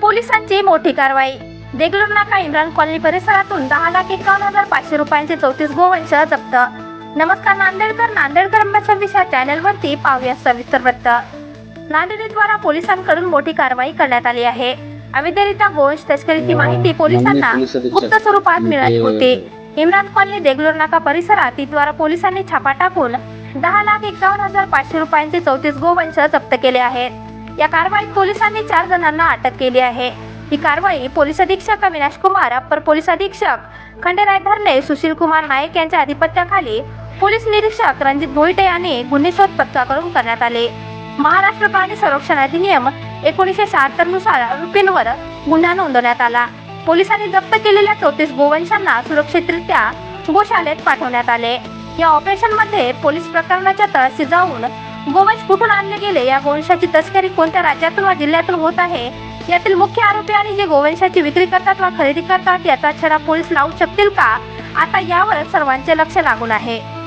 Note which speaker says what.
Speaker 1: पोलिसांची मोठी कारवाई. देगलूर नाका इम्रान कॉलनी परिसरातून दहा लाख एकावन्न हजार पाचशे रुपयांचे चौतीस गोवंश जप्त. नमस्कार नांदेडकर नांदेडकर अंबाच्या चॅनल वरती पाहूया सविस्तर वृत्त. नांदेडद्वारा पोलिसांकडून मोठी कारवाई करण्यात आली आहे. अवैधरित्या गोवंश तस्करीची माहिती पोलिसांना गुप्त स्वरूपात मिळाली होती. इम्रान कॉलनी देगलूर नाका परिसरात द्वारा पोलिसांनी छापा टाकून दहा लाख एकावन्न हजार पाचशे रुपयांचे चौतीस गोवंश जप्त केले आहेत. या कारवाईत पोलिसांनी चार जणांना अटक केली आहे. ही कारवाई पोलीस अधीक्षक अविनाश कुमार अप्पर पोलीस अधीक्षक खंडेराय धरणे सुशील कुमार नाईक यांच्या अधिपत्याखाली पोलीस निरीक्षक रणजित भोईटे यांनी गुन्हे शोध पथकाकडून करण्यात आले. महाराष्ट्र प्राणी संरक्षण अधिनियम एकोणीसशे शहात्तरनुसार आरोपींवर गुन्हा नोंदवण्यात आला. पोलिसांनी जप्त केलेल्या चौतीस गोवंशांना सुरक्षितरित्या गोशाळेत पाठवण्यात आले. या ऑपरेशनमध्ये पोलीस प्रकरणाच्या तळाशी जाऊन गोवंश कुठून आणले गेले? या गोवंशाची तस्करी कोणत्या राज्यातून वा जिल्ह्यातून होत आहे? यातील मुख्य आरोपी आणि जे गोवंशाची विक्री करतात व खरेदी करतात याचा छडा पोलीस लावू शकतील का? आता यावर सर्वांचे लक्ष लागून आहे.